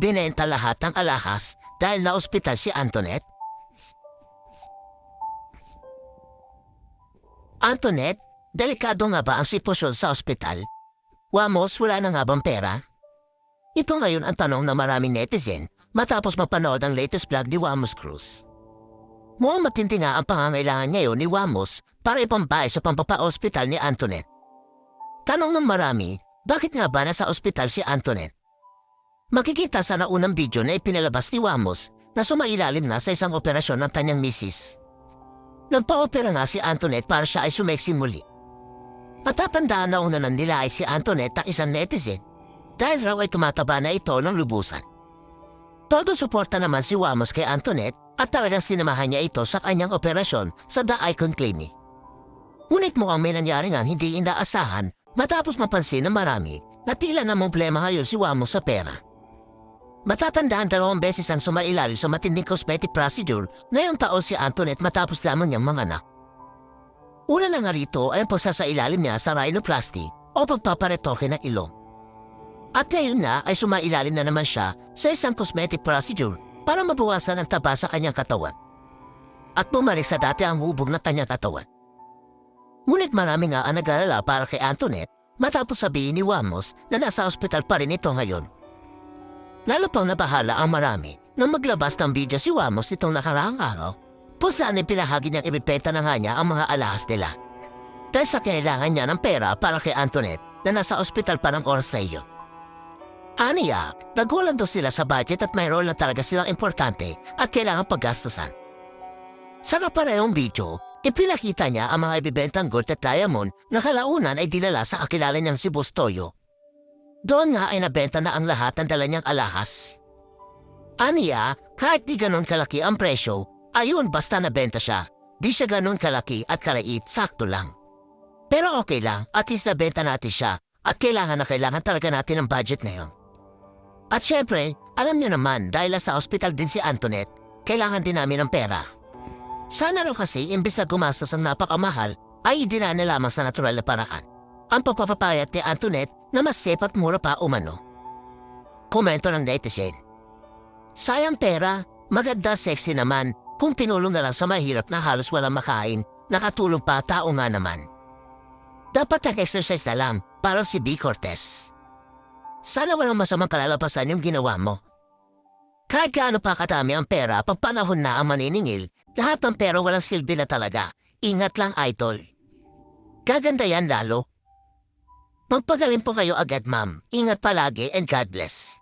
binenta lahat ng alahas dahil na ospital si Antoinette? Antoinette, delikado nga ba ang sitwasyon sa ospital? Wamos, wala na nga bang pera? Ito ngayon ang tanong ng maraming netizen matapos mapanood ang latest vlog ni Wamos Cruz. Mukhang matindi nga ang pangangailangan ngayon ni Wamos para ipambayad sa pampapa-ospital ni Antoinette. Tanong ng marami, bakit nga ba nasa ospital si Antoinette? Makikita sa naunang video na ipinalabas ni Wamos na sumailalim na sa isang operasyon ng kanyang misis. Nagpa-opera nga si Antoinette para siya ay sumeksi muli. Matatandaan na una ng nilait si Antoinette ang isang netizen dahil raw ay tumataba na ito ng lubusan. Todo suporta naman si Wamos kay Antoinette at talagang sinamahan niya ito sa kanyang operasyon sa The Icon Clinic. Ngunit mukhang may nangyari nga hindi inaasahan matapos mapansin ng marami na tila na problema ngayon si Wamos sa pera. Matatandaan dalawang beses ang sumailalim sa matinding cosmetic procedure ngayong taon si Antoinette matapos lamang niyang mga anak. Una na nga rito ay ang pagsasailalim niya sa rhinoplasty o pagpaparetoke ng ilong. At ngayon na ay sumailalim na naman siya sa isang cosmetic procedure para mabawasan ang taba sa kanyang katawan. At bumalik sa dati ang hubog ng kanyang katawan. Ngunit marami nga ang nag-alala para kay Antoinette matapos sabihin ni Wamos na nasa ospital pa rin ito ngayon. Lalo pang nabahala ang marami nang maglabas ng video si Wamos itong nakaraang araw kung saan ipinahagi niyang ibibenta na nga niya ang mga alahas nila. Dahil sa kailangan niya ng pera para kay Antoinette na nasa ospital pa ng oras na iyon. Aniya, nagulan daw sila sa budget at mayroon lang talaga silang importante at kailangan paggastusan. Sa kaparehong video, ipinakita niya ang mga ibibentang gold at diamond na kalaunan ay dinala sa kakilala niyang si Bustoyo. Doon nga ay nabenta na ang lahat ng dala niyang alahas. Aniya, kahit di ganon kalaki ang presyo, ayun basta nabenta siya. Di siya ganon kalaki at kalait, sakto lang. Pero okay lang, at least nabenta natin siya at kailangan na kailangan talaga natin ng budget na yun. At syempre, alam niyo naman dahil sa hospital din si Antoinette, kailangan din namin ng pera. Sana raw kasi imbis na gumastos ng napakamahal, ay dinaan lamang sa natural na paraan. Ang pagpapapayat ni Antoinette na mas safe at mura pa umano. Komento ng netizen. Sayang pera, maganda sexy naman kung tinulong na lang sa mahirap na halos walang makain, nakatulong pa tao nga naman. Dapat nag-exercise na lang para si B. Cortez. Sana walang masamang kalalabasan yung ginawa mo. Kahit gaano pa katami ang pera pag panahon na ang maniningil, lahat ng pera walang silbi na talaga. Ingat lang, idol. Gaganda yan lalo. Magpagaling po kayo agad, ma'am. Ingat palagi and God bless.